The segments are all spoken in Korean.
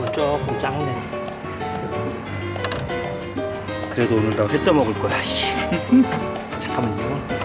이건 조금 작네. 그래도 오늘 나 회 떠먹을 거야, 씨. 잠깐만요.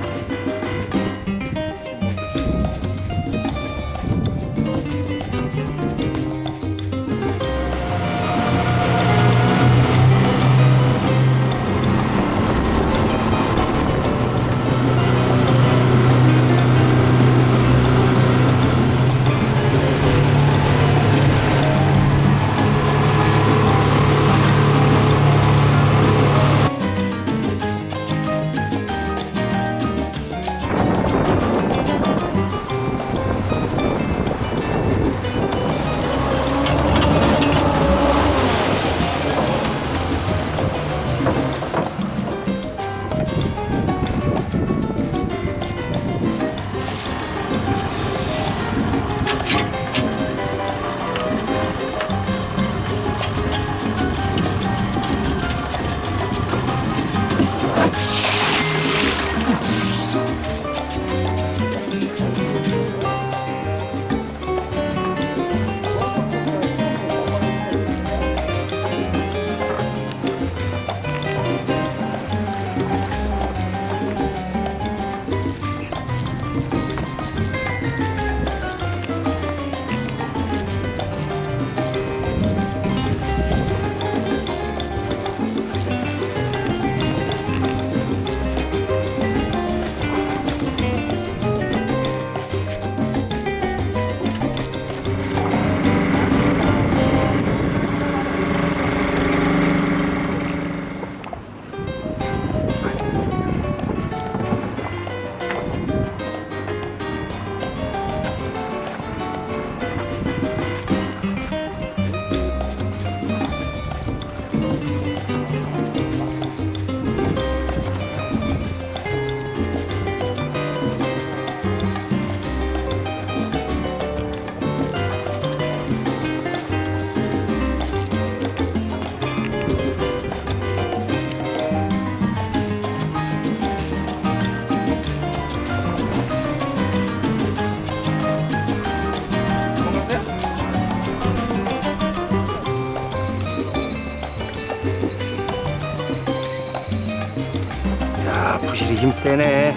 힘 세네.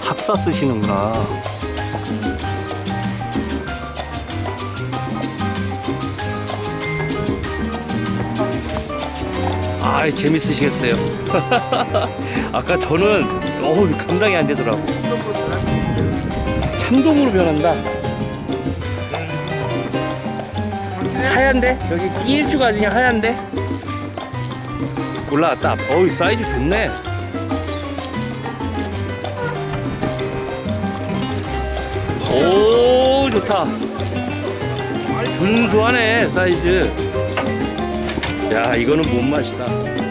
합사 쓰시는구나. 아, 재밌으시겠어요. 아까 저는 어우 감당이 안 되더라고. 참돔으로 변한다. 하얀데? 여기 끼일주가 그냥 하얀데? 올라왔다. 어우, 사이즈 좋네. 오, 좋다. 준수하네, 사이즈. 야, 이거는 못 맛이다.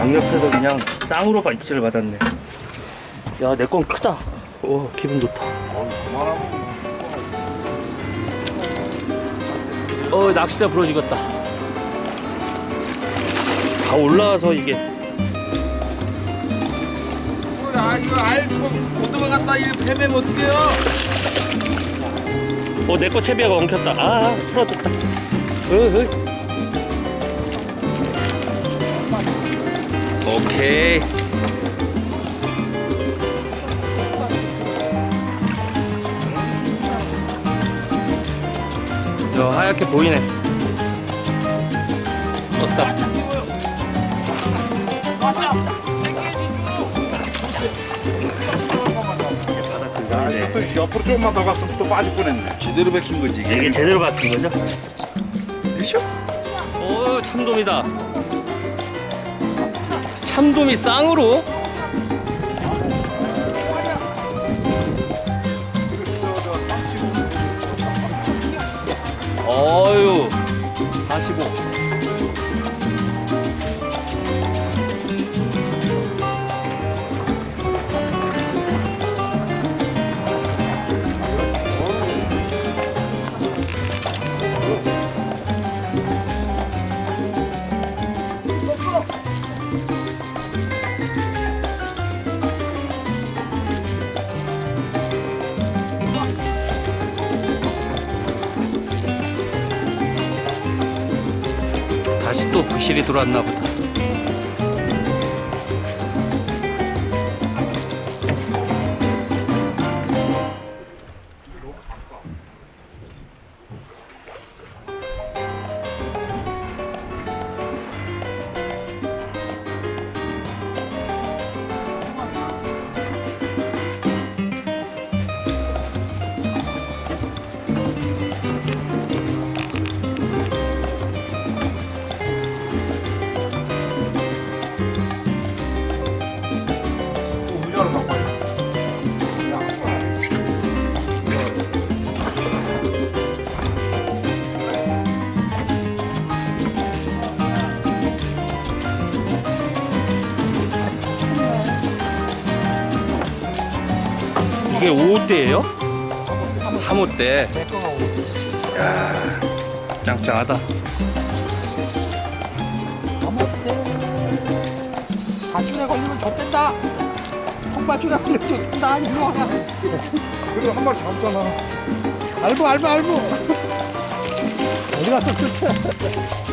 양옆에서 그냥 쌍으로 입질을 받았네. 야, 내 건 크다. 오, 기분 좋다. 어, 낚시대 부러지겠다. 다 올라와서 이게. 아 이거 알고 못 들어갔다 이 패매면 어떡해요 어, 내 거 채비가 엉켰다. 아, 풀어졌다. 어, 어. 오케이. 저 하얗게 보이네. 네. 또 옆으로 조금만 더 갔으면 또 빠질 뻔했네. 제대로 박힌 거지. 이게 제대로 박힌 거죠? 그렇죠? 오, 참돔이다. 참돔이 쌍으로? 어유 45. 부실이 들어왔나 보 이게 5호대예요? 3호대. 야, 짱짱하다. 가출에 걸리면 좆된다. 통발출에 걸리면 좆된다. 이리 와. 그래도 한 마리 잡잖아. 알부 알부 알부. 어디 갔어